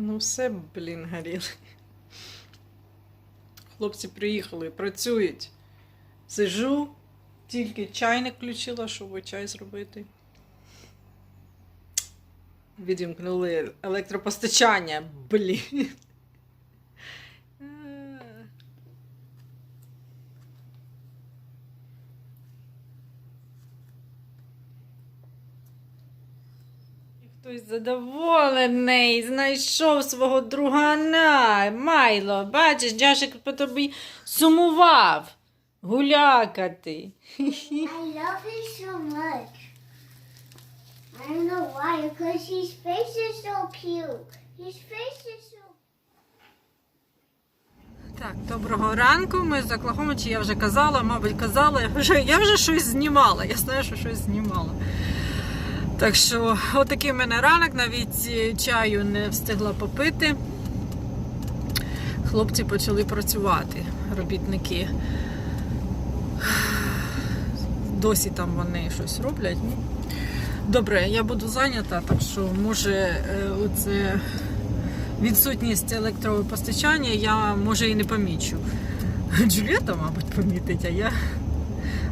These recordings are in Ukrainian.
Ну все, блін, горіли. Хлопці приїхали, працюють. Сижу, тільки чайник включила, щоб чай зробити. Відімкнули електропостачання, блін. Е. І Хтось задоволений, знайшов свого другана. Майло, бачиш, Джашик по тобі сумував. Гулякати. I love it so much. I don't know why, because his face is so cute. His face is so Так, доброго ранку. Ми з Оклахоми, чи я вже казала, мабуть, казала. Я вже, я вже щось знімала. Я знаю, що щось знімала. Так що, отакий в мене ранок, навіть е, чаю не встигла попити. Хлопці почали працювати, робітники. Досі там вони щось роблять. Ну, Добре, я буду зайнята, так що може е, оце відсутність електропостачання я може і не помічу. Джулієта, мабуть, помітить, а я,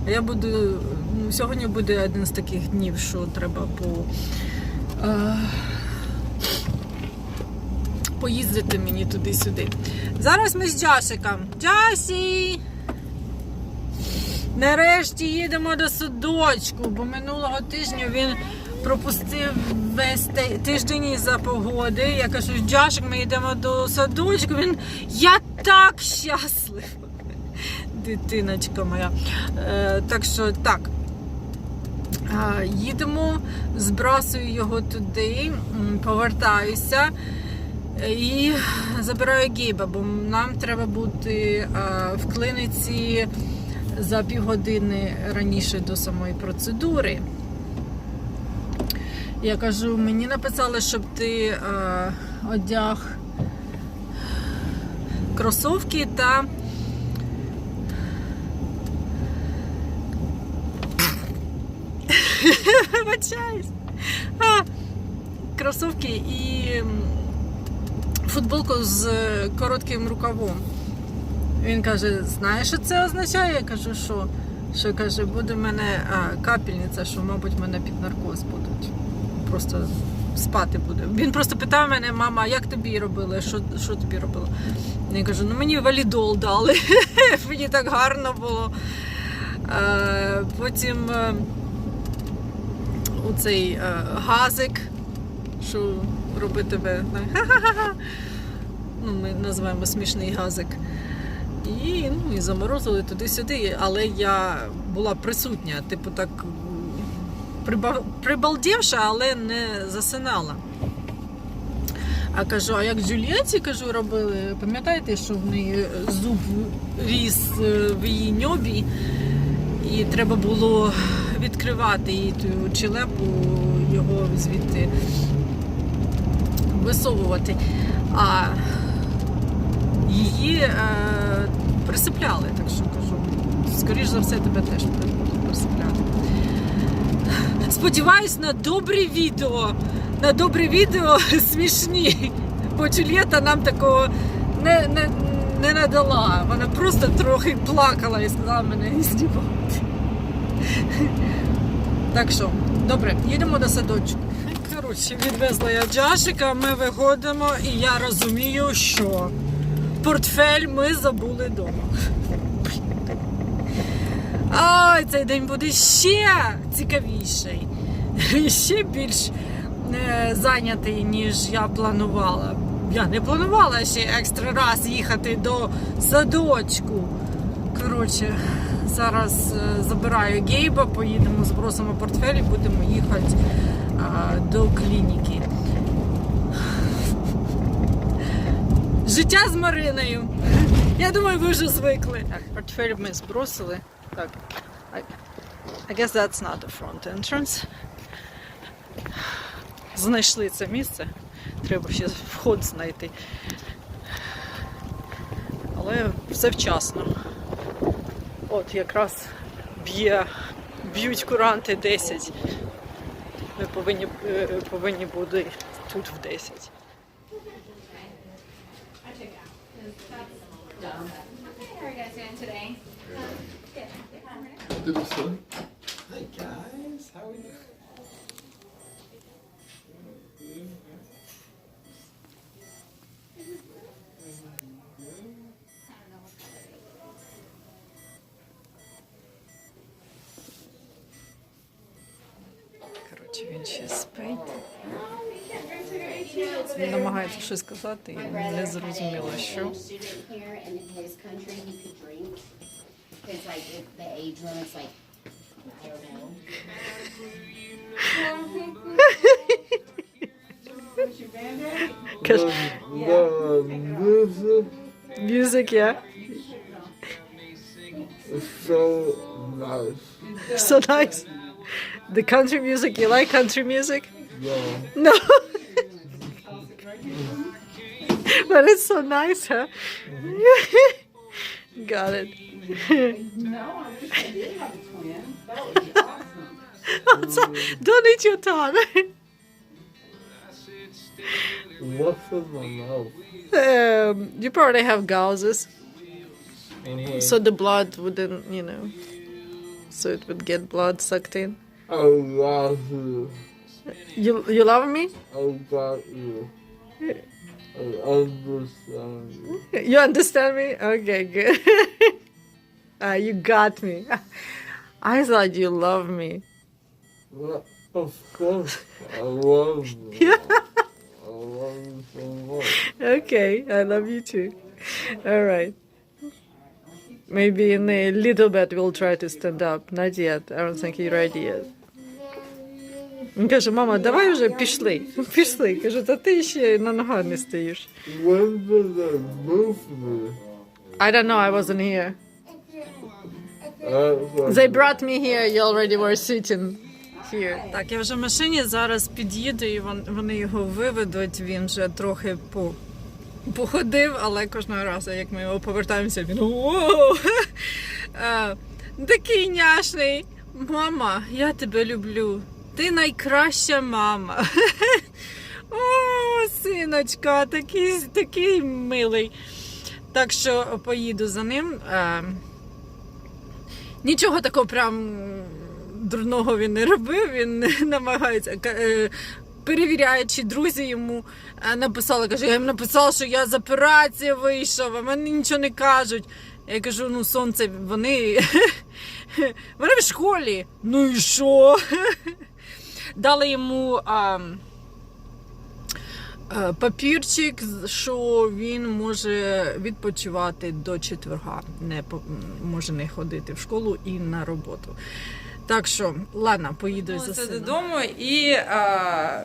а я буду. Сьогодні буде один з таких днів, що треба по. Е, поїздити мені туди-сюди. Зараз ми з Джасиком. Джасі! Нарешті їдемо до садочку, бо минулого тижня він пропустив весь тиждень із-за погоди. Я кажу, Джашик, ми йдемо до садочку. Він я так щаслива. Дитиночка моя. Е, так що так. Їдемо, збрасую його туди, повертаюся і забираю Гейба, бо нам треба бути в клиниці за півгодини раніше до самої процедури. Я кажу, мені написали, щоб ти одяг кросовки та. Вибачаюсь. Кросовки і футболку з коротким рукавом. Він каже: знаєш, що це означає? Я кажу, що? Що каже, буде в мене а, капельниця, що, мабуть, мене під наркоз будуть. Просто спати буде. Він просто питав мене, мама, як тобі робили? Що, що тобі робили? Я кажу, ну мені валідол дали. мені так гарно було. Е, потім е, оцей е, газик, що робить тебе. Ну, ми називаємо смішний газик. І, ну, і заморозили туди-сюди, але я була присутня, типу так приба- прибалдівша, але не засинала. А кажу, а як Джулієті, кажу, робили, пам'ятаєте, що в неї зуб ріс е, в її ньобі, і треба було відкривати її ту челепу, його звідти висовувати. А її е, присипляли, так що кажу. Скоріш за все, тебе теж будуть присипляти. Сподіваюсь на добрі відео. На добрі відео смішні. Бо Джульєта нам такого не, не, не надала. Вона просто трохи плакала і сказала мене не знімати. Так що, добре, їдемо до садочку. Коротше, відвезла я Джашика, ми виходимо, і я розумію, що портфель ми забули вдома. Ай, цей день буде ще цікавіший, ще більш е, зайнятий, ніж я планувала. Я не планувала ще екстра раз їхати до садочку. Коротше, зараз е, забираю Гейба, поїдемо, збросимо портфель і будемо їхати а, до клініки. Життя з Мариною. Я думаю, ви вже звикли. Так, портфель ми збросили. Так. I, guess that's not the front entrance. Знайшли це місце. Треба ще вход знайти. Але все вчасно. От якраз б'є, б'ють куранти 10. Ми повинні е, повинні бути тут в 10. Hi guys, how are you? Коротше, він ще спить. Він намагається щось сказати, і не зрозуміло, що. student here in his country, he could drink. It's like if the age limit's like, I don't know. Каже, The music Music, yeah. is so nice. So nice. The country music, you like country music? No, No. but it's so nice, huh? Got it. no So- Don't eat your tongue. what's in my mouth? um, you probably have gauzes, so the blood wouldn't, you know, so it would get blood sucked in. I love you. You you love me? I got you. I understand you. You understand me? Okay, good. Ah, you got me. I thought you love me. Well, of course, I love you. Yeah. I love you so much. Okay, I love you too. All right. Maybe in a little bit we'll try to stand up. Not yet. I don't think you're ready yet. Він каже, мама, давай вже пішли. Пішли. Кажу, та ти ще на ногах не стоїш. I don't know, I wasn't here. They brought me here, you already were sitting here. Так, я вже в машині зараз під'їду і вони його виведуть. Він вже трохи по, походив, але кожного разу, як ми його повертаємося, він «Воу!» Е, такий няшний. Мама, я тебе люблю. Ти найкраща мама. О, синочка, такий, такий милий. Так що поїду за ним. Е, Нічого такого прям дурного він не робив. Він намагається е, перевіряє, чи друзі йому е, написали. Каже, я їм написала, що я з операції вийшов, а мені нічого не кажуть. Я кажу, ну сонце, вони, вони в школі. Ну і що? Дали йому. А, е, Папірчик, що він може відпочивати до четверга, не може не ходити в школу і на роботу. Так що, ладно, поїду за сином. додому і а,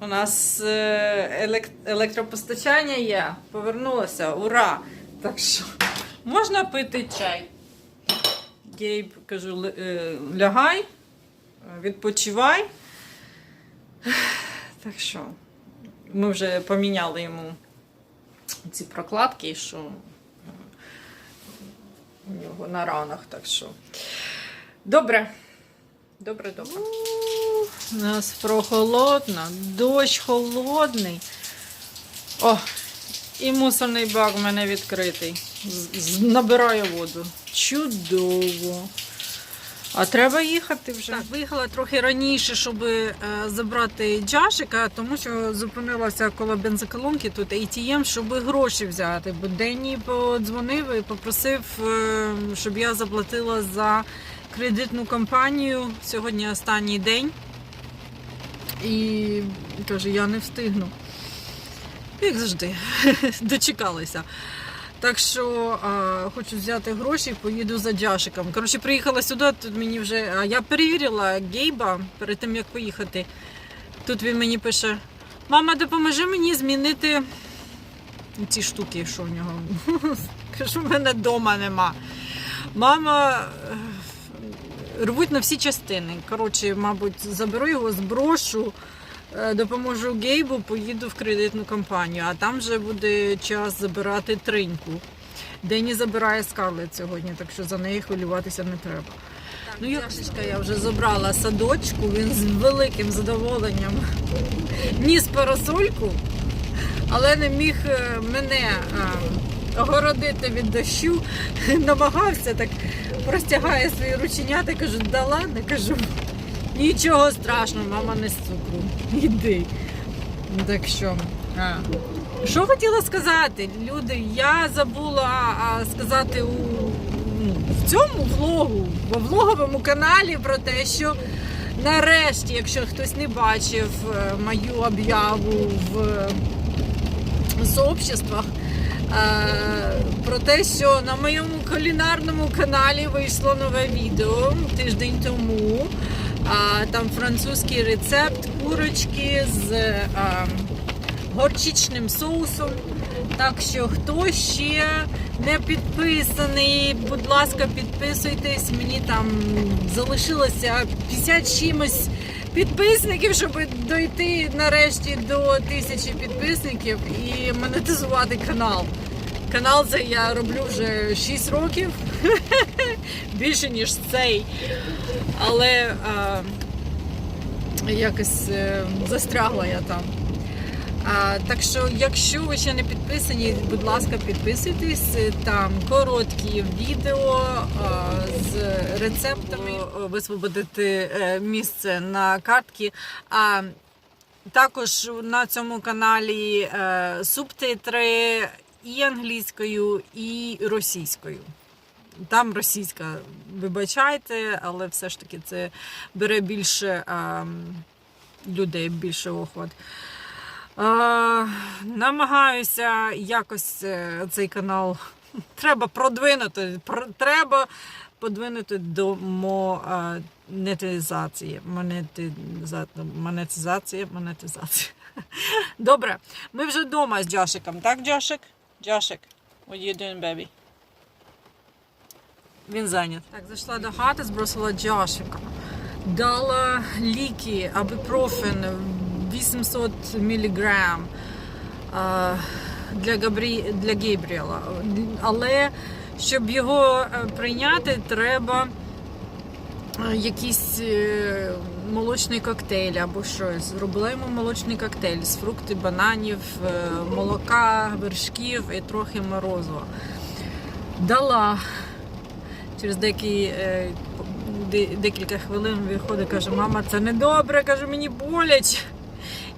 у нас е, електропостачання є. Повернулося, ура! Так що можна пити чай. Гейб, кажу, е, лягай, відпочивай. Так що ми вже поміняли йому ці прокладки, що е, у нього на ранах. Так що. Добре. Добре, добре. У нас прохолодно, дощ холодний. О, і мусорний бак у мене відкритий. Набираю воду. Чудово. А треба їхати вже. Так, виїхала трохи раніше, щоб е, забрати Джашика, тому що зупинилася коло бензоколонки тут ATM, щоб гроші взяти. Бо Денні подзвонив і попросив, е, щоб я заплатила за кредитну компанію. Сьогодні останній день. І каже, я не встигну. Як завжди, дочекалися. Так що а, хочу взяти гроші і поїду за Джашиком. Коротше, приїхала сюди, тут мені вже. А я перевірила Гейба перед тим, як поїхати. Тут він мені пише: Мама, допоможи мені змінити ці штуки, що в нього. Кажу, в мене вдома нема. Мама е, рвуть на всі частини. Коротше, мабуть, заберу його, зброшу, допоможу Гейбу, поїду в кредитну компанію, а там вже буде час забирати триньку. Дені забирає Скарлет сьогодні, так що за неї хвилюватися не треба. Ну, Яшечка я вже забрала садочку, він з великим задоволенням ніс парасольку, але не міг е, мене е, огородити від дощу, намагався так простягає свої рученята, кажу, да ладно, кажу, нічого страшного, мама не з цукру. Іди. Так що. А. Що хотіла сказати, люди, я забула сказати у, ну, в цьому влогу, во влоговому каналі про те, що нарешті, якщо хтось не бачив е, мою об'яву в сообществах, е, про те, що на моєму кулінарному каналі вийшло нове відео тиждень тому. А, там французький рецепт курочки з е, горчичним соусом. Так що, хто ще не підписаний, будь ласка, підписуйтесь. Мені там залишилося 50 чимось підписників, щоб дойти нарешті до тисячі підписників і монетизувати канал. Канал цей я роблю вже 6 років, більше ніж цей. Але а, якось е, застрягла я там. А, так що, якщо ви ще не підписані, будь ласка, підписуйтесь. Там короткі відео а, з рецептами висвободити е, місце на картки. А також на цьому каналі е, субтитри і англійською, і російською. Там російська, вибачайте, але все ж таки це бере більше а, людей, більше охват. А, намагаюся якось е, цей канал треба продвинути. Про- треба подвинути до монетизації. Монетиза... Монетизація, монетизація. Добре, ми вже вдома з Джашиком, так, Джашик? Джашик, what you doing, baby? Він зайнят. Так, зайшла до хати, збросила Джашика. Дала ліки, абипрофен 800 мг для, Габрі... для Гейбріела. Але щоб його е, прийняти, треба е, якийсь е, молочний коктейль або щось. Зробила йому молочний коктейль з фруктів, бананів, е, молока, вершків і трохи морозива. Дала через деякі, е, декілька хвилин виходить, каже, мама, це не добре, каже, мені боляче.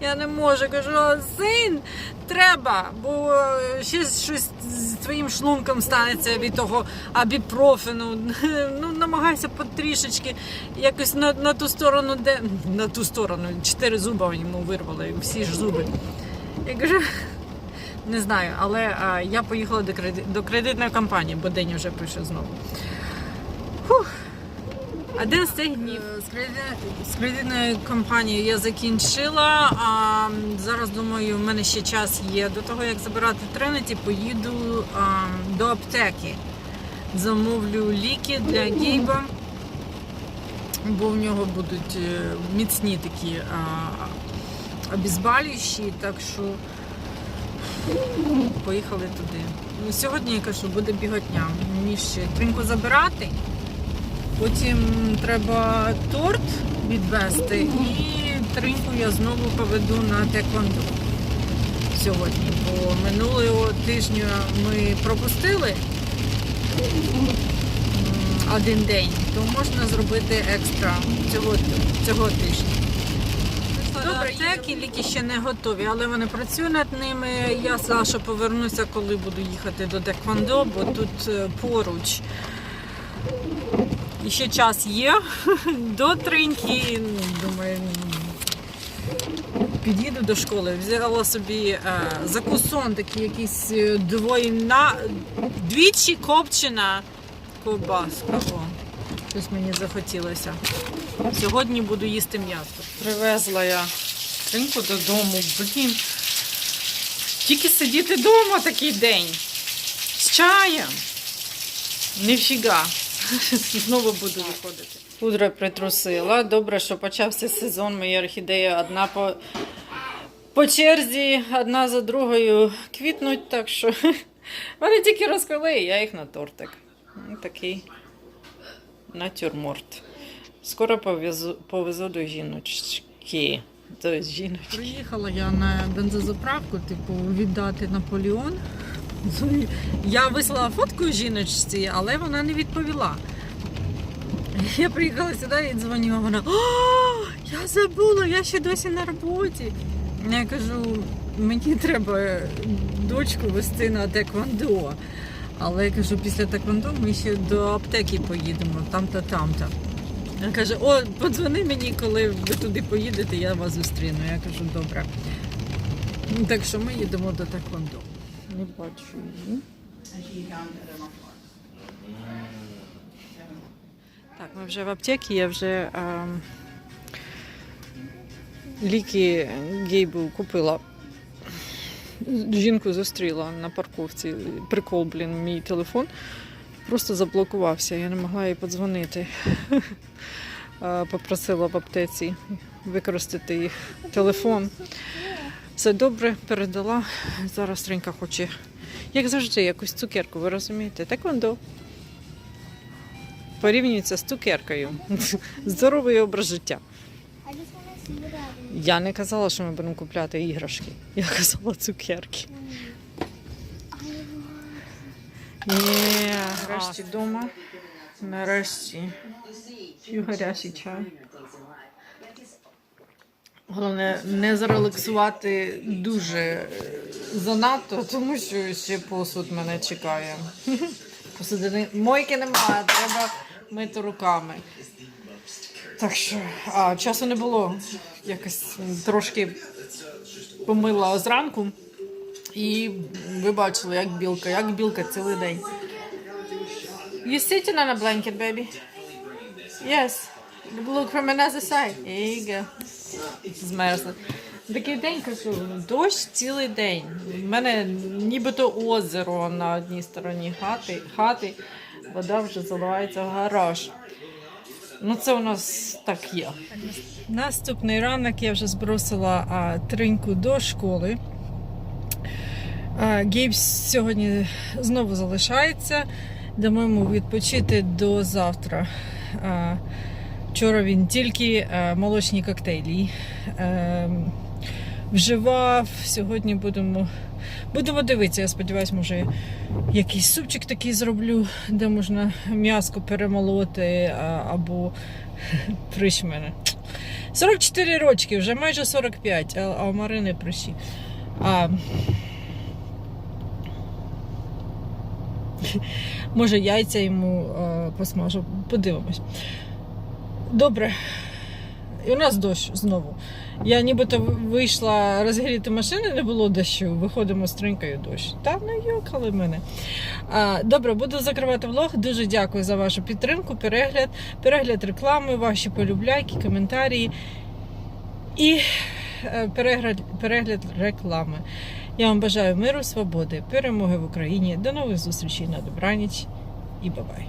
Я не можу, кажу, син, треба, бо е, ще щось з твоїм шлунком станеться від того абіпрофену. Ну, намагайся потрішечки якось на, на ту сторону, де на ту сторону, чотири зуба йому вирвали, всі ж зуби. Я кажу, не знаю, але а, я поїхала до, креди... до кредитної компанії, бо день вже пише знову. Фух. Один з цих днів з, кредит- з компанії я закінчила. А зараз думаю, в мене ще час є. До того як забирати Тринеті, поїду а, до аптеки. Замовлю ліки для Гейба, бо в нього будуть е, міцні такі а, обізбалюючі, так що поїхали туди. Ну, Сьогодні я кажу, буде біготня. Мені ще тринку забирати. Потім треба торт відвести і тринку я знову поведу на теквондо сьогодні. Бо минулого тижня ми пропустили один день, то можна зробити екстра цього, цього тижня. Добре, аптеки ліки ще не готові, але вони працюють над ними. Я Саша повернуся, коли буду їхати до Теквондо, бо тут е, поруч. І ще час є до триньки. Думаю, під'їду до школи. Взяла собі е, закусон, такий якийсь е, двойна, двічі копчена ковбаска. Щось мені захотілося. Сьогодні буду їсти м'ясо. Привезла я триньку додому. Блін. Тільки сидіти вдома такий день. З чаєм. Ніфіга. Знову буду виходити. Пудра притрусила. Добре, що почався сезон. Мої орхідеї одна по, по черзі, одна за другою квітнуть, так що вони тільки розквіли, і я їх на тортик. Ну, Такий натюрморт. Скоро повезу, повезу до жіночки. Тобто жіночки. Приїхала я на бензозаправку, типу, віддати Наполеон. Я вислала фотку жіночці, але вона не відповіла. Я приїхала сюди і дзвонила, вона я забула, я ще досі на роботі. Я кажу, мені треба дочку вести на теквондо. Але я кажу, після теквондо ми ще до аптеки поїдемо, там-то, там-то. Він каже, о, подзвони мені, коли ви туди поїдете, я вас зустріну. Я кажу, добре. Так що ми їдемо до Теквондо. Не бачу її. Так, ми вже в аптеці, я вже ем, ліки Гейбу купила. Жінку зустріла на парковці. Прикол, блін, мій телефон просто заблокувався. Я не могла їй подзвонити. Е, Попросила в аптеці використати їх телефон. Все добре, передала. Зараз Тринька хоче, як завжди, якусь цукерку, ви розумієте? Так Теквондо. Порівнюється з цукеркою. Здоровий образ життя. Я не казала, що ми будемо купляти іграшки. Я казала цукерки. Ні, нарешті вдома. Нарешті. П'ю чай. Головне не зарелаксувати дуже е, занадто, тому що ще посуд мене чекає. Посудини мойки немає, треба мити руками. Так що, а часу не було. Якось трошки помила зранку. І ви бачили, як білка, як білка цілий день. You sitting on a blanket, baby? Yes. Look from another side. There you go. Змерзли. Такий день кажу, дощ цілий день. У мене нібито озеро на одній стороні хати, хати. Вода вже заливається в гараж. Ну, це у нас так є. Наступний ранок я вже збросила а, триньку до школи. А, сьогодні знову залишається. Дамо йому відпочити до завтра. А, вчора він тільки молочні коктейлі е, вживав. Сьогодні будемо, будемо дивитися. Я сподіваюся, може якийсь супчик такий зроблю, де можна м'яско перемолоти або прищ мене. 44 рочки, вже майже 45, а, у Марини прищі. А, може, яйця йому а, посмажу. Подивимось. Добре. І у нас дощ знову. Я нібито вийшла розгріти машини, не було дощу. Виходимо з тринькою дощ. Та ну мене. А, добре, буду закривати влог. Дуже дякую за вашу підтримку, перегляд, перегляд реклами, ваші полюбляйки, коментарі і е, перегляд, перегляд реклами. Я вам бажаю миру, свободи, перемоги в Україні. До нових зустрічей на добраніч і бабай.